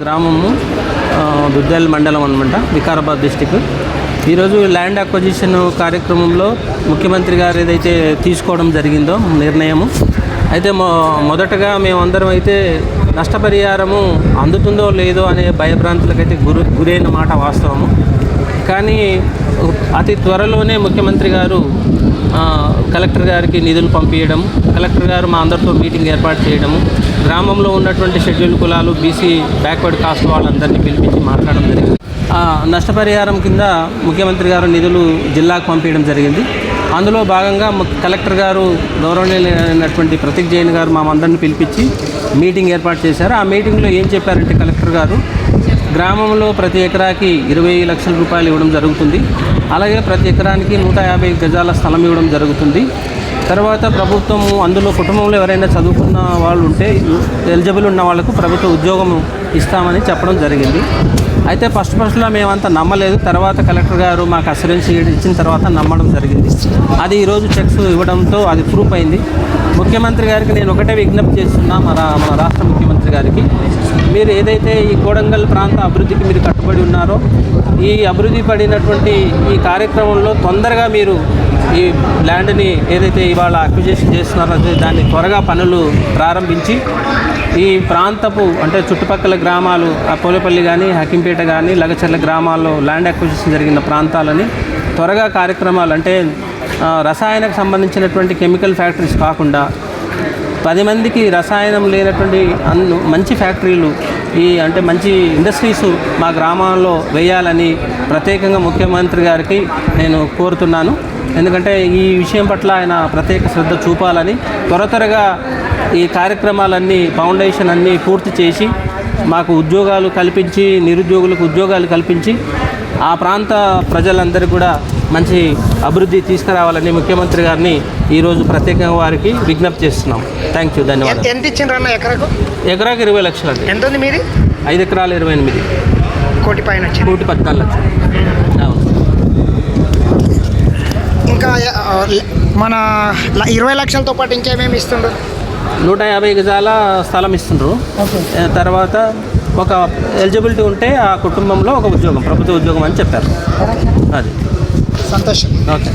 గ్రామము ఆ, మండలం అనమాట వికారాబాద్ డిస్టిక్. ఈరోజు ల్యాండ్ అక్వజిషన్ కార్యక్రమంలో ముఖ్యమంత్రి గారు ఏదైతే తీసుకోవడం జరిగిందో నిర్ణయము అయితే మొ మొదటగా మేమందరం అయితే నష్టపరిహారము అందుతుందో లేదో అనే భయభ్రాంతులకైతే గురి గురైన మాట వాస్తవము. కానీ అతి త్వరలోనే ముఖ్యమంత్రి గారు కలెక్టర్ గారికి నిధులు పంపించడం కలెక్టర్ గారు మా అందరితో మీటింగ్ ఏర్పాటు చేయడము గ్రామంలో ఉన్నటువంటి షెడ్యూల్ కులాలు బీసీ బ్యాక్వర్డ్ కాస్ట్ వాళ్ళందరినీ పిలిపించి మాట్లాడడం జరిగింది. ఆ, నష్టపరిహారం కింద ముఖ్యమంత్రి గారు నిధులు జిల్లాకు పంపించడం జరిగింది. అందులో భాగంగా కలెక్టర్ గారు గౌరవనీయులైనటువంటి ప్రతీక్ జైన్ గారు మా అందరిని పిలిపించి మీటింగ్ ఏర్పాటు చేశారు. ఆ మీటింగ్లో ఏం చెప్పారంటే కలెక్టర్ గారు గ్రామంలో ప్రతి ఎకరాకి ఇరవై లక్షల రూపాయలు ఇవ్వడం జరుగుతుంది. అలాగే ప్రతి ఎకరానికి నూట యాభై గజాల స్థలం ఇవ్వడం జరుగుతుంది. తర్వాత ప్రభుత్వం అందులో కుటుంబంలో ఎవరైనా చదువుకున్న వాళ్ళు ఉంటే ఎలిజిబుల్ ఉన్న వాళ్ళకు ప్రభుత్వ ఉద్యోగం ఇస్తామని చెప్పడం జరిగింది. అయితే ఫస్ట్ ఫస్ట్లో మేమంతా నమ్మలేదు. తర్వాత కలెక్టర్ గారు మాకు అసూరెన్స్ ఇచ్చిన తర్వాత నమ్మడం జరిగింది. అది ఈరోజు చెక్స్ ఇవ్వడంతో అది ప్రూఫ్ అయింది. ముఖ్యమంత్రి గారికి నేను ఒకటే విజ్ఞప్తి చేస్తున్నా మన మన రాష్ట్ర ముఖ్యమంత్రి గారికి. మీరు ఏదైతే ఈ కోడంగల్ ప్రాంత అభివృద్ధికి మీరు కట్టుబడి ఉన్నారో ఈ అభివృద్ధి పడినటువంటి ఈ కార్యక్రమంలో తొందరగా మీరు ఈ ల్యాండ్ని ఏదైతే ఇవాళ అక్విజేషన్ చేస్తున్నారో దాన్ని త్వరగా పనులు ప్రారంభించి ఈ ప్రాంతపు అంటే చుట్టుపక్కల గ్రామాలు ఆ పోలేపల్లి కానీ హకింపేట కానీ లగచర్ల గ్రామాల్లో ల్యాండ్ అక్విజిషన్ జరిగిన ప్రాంతాలని త్వరగా కార్యక్రమాలు అంటే రసాయనకు సంబంధించినటువంటి కెమికల్ ఫ్యాక్టరీస్ కాకుండా పది మందికి రసాయనం లేనటువంటి అన్ను మంచి ఫ్యాక్టరీలు ఈ అంటే మంచి ఇండస్ట్రీస్ మా గ్రామాల్లో వేయాలని ప్రత్యేకంగా ముఖ్యమంత్రి గారికి నేను కోరుతున్నాను. ఎందుకంటే ఈ విషయం పట్ల ఆయన ప్రత్యేక శ్రద్ధ చూపాలని త్వర త్వరగా ఈ కార్యక్రమాలన్నీ ఫౌండేషన్ అన్నీ పూర్తి చేసి మాకు ఉద్యోగాలు కల్పించి నిరుద్యోగులకు ఉద్యోగాలు కల్పించి ఆ ప్రాంత ప్రజలందరికీ కూడా మంచి అభివృద్ధి తీసుకురావాలని ముఖ్యమంత్రి గారిని ఈరోజు ప్రత్యేకంగా వారికి విజ్ఞప్తి చేస్తున్నాం. థ్యాంక్ యూ ధన్యవాదాలు. ఎంత ఇచ్చిండ్రన్న ఎకరకు? ఎకరాకి ఇరవై లక్షలు ఎంత ఉంది మీది? ఐదు ఎకరాలు ఇరవై ఎనిమిది. కోటి పైన కోటి పద్నాలుగు లక్షలు. ఇంకా మన ఇరవై లక్షలతో పాటు ఇంకేమేమి ఇస్తుండ్రు? నూట యాభై గజాల స్థలం ఇస్తుండ్రు. తర్వాత ఒక ఎలిజిబిలిటీ ఉంటే ఆ కుటుంబంలో ఒక ఉద్యోగం ప్రభుత్వ ఉద్యోగం అని చెప్పారు. అది. సంతోషం. ఓకే.